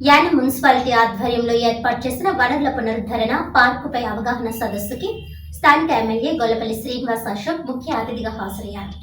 యాని municipality ఆధ్వర్యంలో ఏర్పాటు చేసిన వనరుల పునరుద్ధరణ పార్కుపై అవగాహన సదస్సుకి స్థానిక ఎమ్మెల్యే గొల్లపల్లి శ్రీనివాస్ అశోక్ ముఖ్య అతిథిగా హాజరయ్యారు.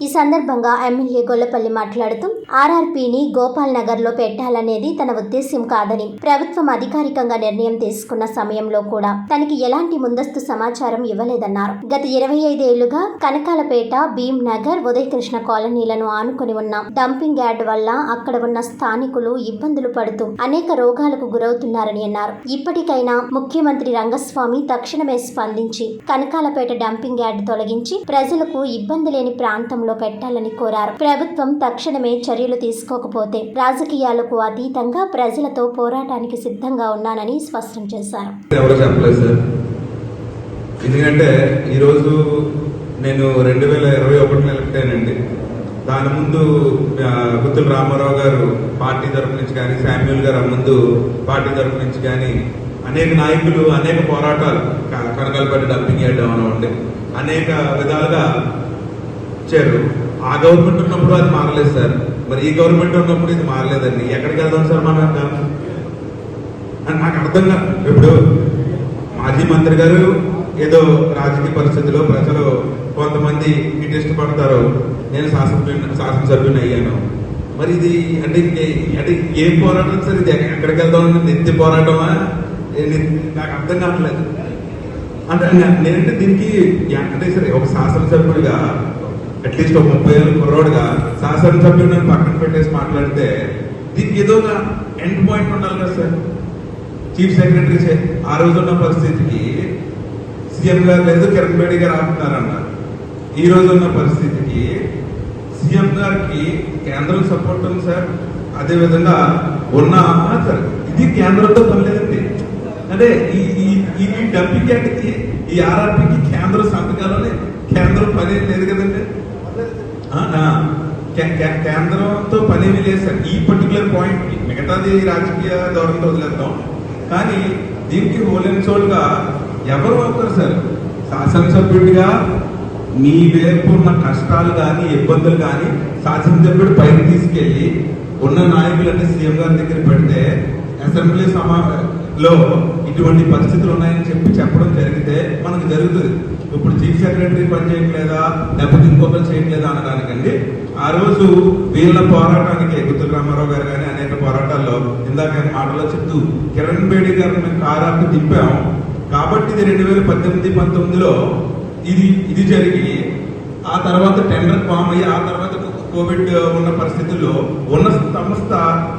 ఈ సందర్భంగా ఎమ్మెల్యే గొల్లపల్లి మాట్లాడుతూ ఆర్ఆర్పీని గోపాల్ నగర్లో పెట్టాలనేది తన ఉద్దేశ్యం కాదని ప్రభుత్వం అధికారికంగా నిర్ణయం తీసుకున్న సమయంలో కూడా తనకి ఎలాంటి ముందస్తు సమాచారం ఇవ్వలేదన్నారు. గత ఇరవై ఐదేళ్ళుగా కనకాలపేట భీమ్ నగర్ ఉదయకృష్ణ కాలనీలను ఆనుకొని ఉన్న డంపింగ్ యార్డ్ వల్ల అక్కడ ఉన్న స్థానికులు ఇబ్బందులు పడుతూ అనేక రోగాలకు గురవుతున్నారని అన్నారు. ఇప్పటికైనా ముఖ్యమంత్రి రంగస్వామి తక్షణమే స్పందించి కనకాలపేట డంపింగ్ యార్డ్ తొలగించి ప్రజలకు ఇబ్బంది లేని ప్రాంతం ప్రాంతంలో పెట్టాలని కోరారు. ప్రభుత్వం తక్షణమే చర్యలు తీసుకోకపోతే రాజకీయాలకు అతీతంగా ప్రజలతో పోరాటానికి సిద్ధంగా ఉన్నానని స్పష్టం చేశారు. ఎందుకంటే ఈరోజు నేను రెండు వేల ఇరవై ఒకటిలో ఎలక్ట్ అయ్యానండి. దాని ముందు ఆ, గుత్తుల రామారావు గారు పార్టీ తరపు నుంచి కానీ శామ్యూల్ గారు ఆ ముందు పార్టీ తరపు నుంచి కానీ అనేక నాయకులు అనేక పోరాటాలు కనకాలపల్లి కనకాలపేట డంపింగ్ చేయడం అనవండి అనేక విధాలుగా ఇచ్చారు. ఆ గవర్నమెంట్ ఉన్నప్పుడు అది మారలేదు సార్. మరి ఈ గవర్నమెంట్ ఉన్నప్పుడు ఇది మారలేదండి. ఎక్కడికి వెళ్దాం సార్ మన అని నాకు అర్థం కాదు. ఇప్పుడు మాజీ మంత్రి గారు ఏదో రాజకీయ పరిస్థితిలో ప్రజలు కొంతమంది ఇటు ఇష్టపడతారు నేను శాసనసభ్యుని శాసనసభ్యుని అయ్యాను. మరి ఇది అంటే అంటే ఏం పోరాటం సార్ ఇది? ఎక్కడికి వెళ్దాం నిత్య పోరాటమా? నాకు అర్థం కావట్లేదు. అంటే నేనంటే దీనికి అంటే సరే ఒక శాసనసభ్యుడిగా అట్లీస్ట్ ఒక ముప్పై ఏళ్ళు కుర్రోడుగా శాసనసభ్యుడిని పక్కన పెట్టేసి మాట్లాడితే దీనికి ఏదో ఒక ఎండ్ పాయింట్ ఉండాలి కదా సార్. చీఫ్ సెక్రటరీ ఆ రోజు ఉన్న పరిస్థితికి సీఎం గారు లేదు కిరణ్ బేడి గారు ఆపుతున్నారన్నారు ఈ రోజు ఉన్న పరిస్థితికి సీఎం గారికి కేంద్రం సపోర్ట్ ఉంది సార్. అదే విధంగా ఉన్న సార్ ఇది కేంద్రంతో పనిలేదండి అంటే ఈ ఈ ఈ డంపింగ్ యాక్ట్కి ఈ ఆర్ఆర్పీకి కేంద్ర సంతకాలని కేంద్రం పని లేదు కదండి. కేంద్రంతో పనేమి లేదు సార్ ఈ పర్టికులర్ పాయింట్ మిగతాది రాజకీయ ధోరణితో వదిలేద్దాం. కానీ దీనికి హోల్ ఎవరు ఒకరు సార్? శాసనసభ్యుడిగా మీ వైపు ఉన్న కష్టాలు కానీ ఇబ్బందులు కానీ శాసనసభ్యుడు పైకి తీసుకెళ్ళి ఉన్న నాయకులన్నీ సీఎం గారి దగ్గర పెడితే అసెంబ్లీ సమాలో ఇటువంటి పరిస్థితులు ఉన్నాయని చెప్పి చెప్పడం జరిగితే మనకు జరుగుతుంది. ఇప్పుడు చీఫ్ సెక్రటరీ పని చేయట్లేదా? లేకపోతే ఇంకొకరు చేయట్లేదా అనడానికండి. ఆ రోజు వీళ్ళ పోరాటానికి గుత్తుల రామారావు గారు కానీ అనేక పోరాటాల్లో ఇందాక మాటలో చెప్తూ కిరణ్ బేడి గారిని మేము కారాకు తిప్పాం కాబట్టి ఇది రెండు వేల పద్దెనిమిది పంతొమ్మిదిలో ఇది ఇది జరిగి ఆ తర్వాత టెండర్ ఫామ్ అయ్యి ఆ తర్వాత కోవిడ్ ఉన్న పరిస్థితుల్లో ఉన్న సంస్థ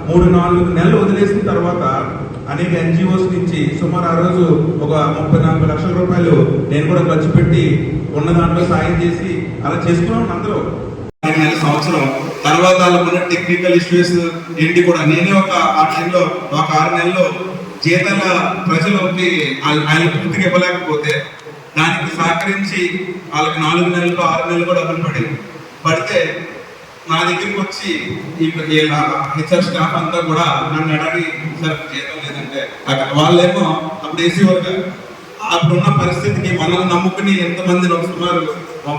మూడు నాలుగు నెలలు వదిలేసిన తర్వాత అనేక ఎన్జిఓస్ నుంచి సుమారు ఆ రోజు ఒక ముప్పై నాలుగు లక్షల రూపాయలు నేను కూడా ఖర్చు పెట్టి ఉన్న దాంట్లో సాయం చేసి అలా చేసుకున్నాం అందరూ. ఆరు నెలల సంవత్సరం తర్వాత వాళ్ళకున్న టెక్నికల్ ఇష్యూస్ ఏంటి కూడా నేనే ఒక ఆ టైంలో ఒక ఆరు నెలల్లో జీతాల ప్రజలకి వాళ్ళ- ఆయన పూర్తిగా ఇవ్వలేకపోతే దానికి సహకరించి వాళ్ళకి నాలుగు నెలలు ఆరు నెలలు కూడా డబ్బులు పడింది పడితే నా దగ్గరికి వచ్చి ఈ హెచ్ఆర్ స్టాఫ్ అంతా కూడా నన్ను అడిగి సార్ చేయడం లేదంటే అక్కడ వాళ్ళేమో అప్పుడు ఏసీ వర్క్ అప్పుడున్న పరిస్థితికి మనల్ని నమ్ముకుని ఎంతమంది సుమారు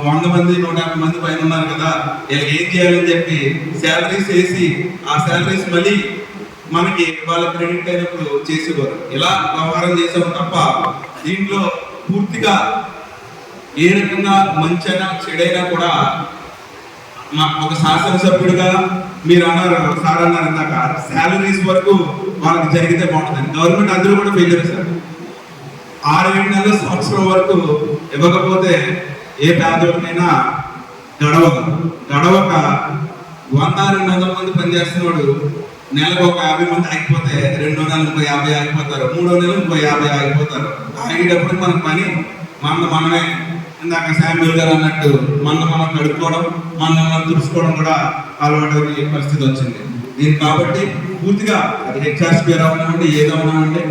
వంద మంది నూట యాభై మంది పైన ఉన్నారు కదా వీళ్ళకి ఏం చేయాలని చెప్పి శాలరీస్ వేసి ఆ శాలరీస్ మళ్ళీ మనకి వాళ్ళ క్రెడిట్ అయినప్పుడు చేసేవారు. ఇలా వ్యవహారం చేసాము తప్ప దీంట్లో పూర్తిగా ఏ రకంగా మంచైనా చెడైనా కూడా మా ఒక శాసనసభ్యుడిగా మీరు అన్నారు సార్ అన్నారు ఇందాక శాలరీస్ వరకు వాళ్ళకి జరిగితే బాగుంటుంది గవర్నమెంట్ అందరూ కూడా ఫెయిల్యూర్ సార్ ఆరు ఏడు నెలల సంవత్సరం వరకు ఇవ్వకపోతే ఏ పేదవాడినైనా గడవక గడవక వంద రెండు వందల మంది పనిచేస్తున్నాడు నెలకు ఒక యాభై మంది ఆగిపోతే రెండో వందల ఇంకో యాభై ఆగిపోతారు మూడో నెల ఇంకో యాభై ఆగిపోతారు. ఆగేటప్పుడు మన పని? మన మనమే. ఇందాక శామ్యుల్ గారు అన్నట్టు మన మనం కడుక్కోవడం మన మనం తుడుచుకోవడం కూడా అలవాటు అయ్యే పరిస్థితి వచ్చింది. దీనికి కాబట్టి పూర్తిగా అది హెచ్ఆర్ స్పేర్ అవనివ్వండి ఏదవనివ్వండి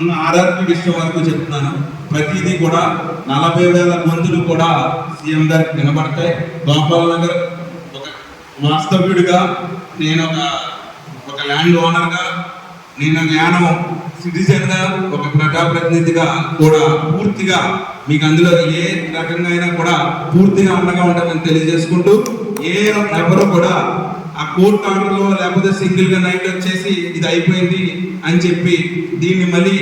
ఉన్న ఆర్ఆర్పి విషయం వరకు చెప్తున్నాను. ప్రతిదీ కూడా నలభై వేల గొంతులు కూడా సీఎం గారికి వినబడతాయి. గోపాల్ నగర్ ఒక వాస్తవ్యుడిగా నేను ఒక ఒక ల్యాండ్ ఓనర్గా నేను జ్ఞానం సిటిజన్గా ఒక ప్రజాప్రతినిధిగా కూడా పూర్తిగా మీకు అందులో ఏ రకంగా అయినా కూడా పూర్తిగా అండగా ఉంటామని తెలియజేసుకుంటూ ఏ ఎవరు కూడా ఆ కోర్ట్ ఆర్డర్లో లేకపోతే సింగిల్గా నైట్ వచ్చేసి ఇది అయిపోయింది అని చెప్పి దీన్ని మళ్ళీ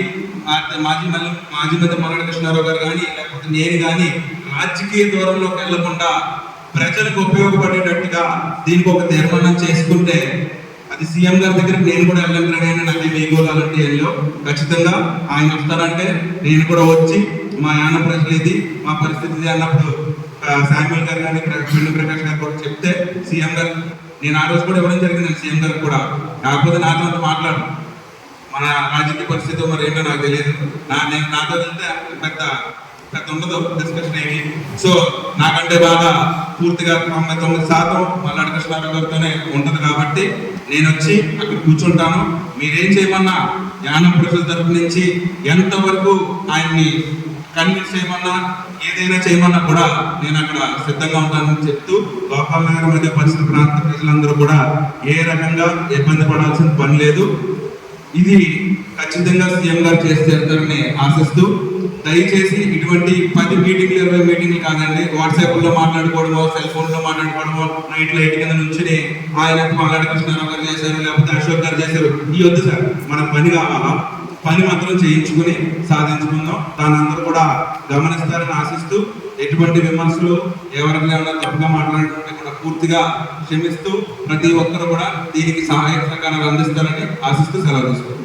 మాజీ మళ్ళీ మాజీ మంత్రి మల్లెడ కృష్ణారావు గారు కానీ లేకపోతే నేను కానీ రాజకీయ దూరంలోకి వెళ్ళకుండా ప్రజలకు ఉపయోగపడేటట్టుగా దీనికి ఒక తీర్మానం చేసుకుంటే అది సీఎం గారి దగ్గరికి నేను కూడా వెళ్ళాలని నాకు వేగోలు అలాంటి ఏళ్ళలో ఖచ్చితంగా ఆయన వస్తారంటే నేను కూడా వచ్చి మా యాన ప్రజలు ఇది మా పరిస్థితి ఇది అన్నప్పుడు శామ్యుల్ గారు కానీ పెళ్ళి ప్రకాష్ గారు కూడా చెప్తే సీఎం గారు నేను ఆ రోజు కూడా ఇవ్వడం జరిగింది సీఎం గారు కూడా. కాకపోతే నాతో మాట్లాడు మన రాజకీయ పరిస్థితి మరి ఏంటో నాకు తెలియదు. నా నేను నాతో వెళ్తే పెద్ద పెద్ద ఉండదు డిస్కషన్ ఏమి. సో నాకంటే బాగా పూర్తిగా తొంభై తొమ్మిది శాతం మల్లాడి కృష్ణారావు గారితోనే ఉంటుంది కాబట్టి నేను వచ్చి అక్కడ కూర్చుంటాను. మీరేం చేయమన్నా జ్ఞాన ప్రజల తరపు నుంచి ఎంతవరకు ఆయన్ని కన్విన్స్ చేయమన్నా ఏదైనా చేయమన్నా కూడా నేను అక్కడ సిద్ధంగా ఉంటానని చెప్తూ గోపాల్ నగర్ మధ్య పరిసర ప్రాంత ప్రజలందరూ కూడా ఏ రకంగా ఇబ్బంది పడాల్సిన పని లేదు. ఇది ఖచ్చితంగా సీఎం గారు చేసి చేస్తారని ఆశిస్తూ దయచేసి ఇటువంటి పది మీటింగ్లు ఇరవై మీటింగ్లు కాదండి వాట్సాప్లో మాట్లాడుకోవడమో సెల్ ఫోన్లో మాట్లాడుకోవడమో నైట్ లైట్ కింద నుంచి ఆయన మల్లాడి కృష్ణారావు గారు చేశారు లేకపోతే అశోక్ గారు చేశారు ఈ వద్దు సార్. మన పని కావాలా? పని మాత్రం చేయించుకుని సాధించుకుందాం. దాని అందరూ కూడా గమనిస్తారని ఆశిస్తూ ఎటువంటి విమర్శలు ఎవరికైనా ఏమైనా తప్పుగా మాట్లాడుతుంటే కూడా పూర్తిగా క్షమిస్తూ ప్రతి ఒక్కరు కూడా దీనికి సహాయ సహకారాలు అందిస్తారని ఆశిస్తూ సెలవు తీసుకుంటాం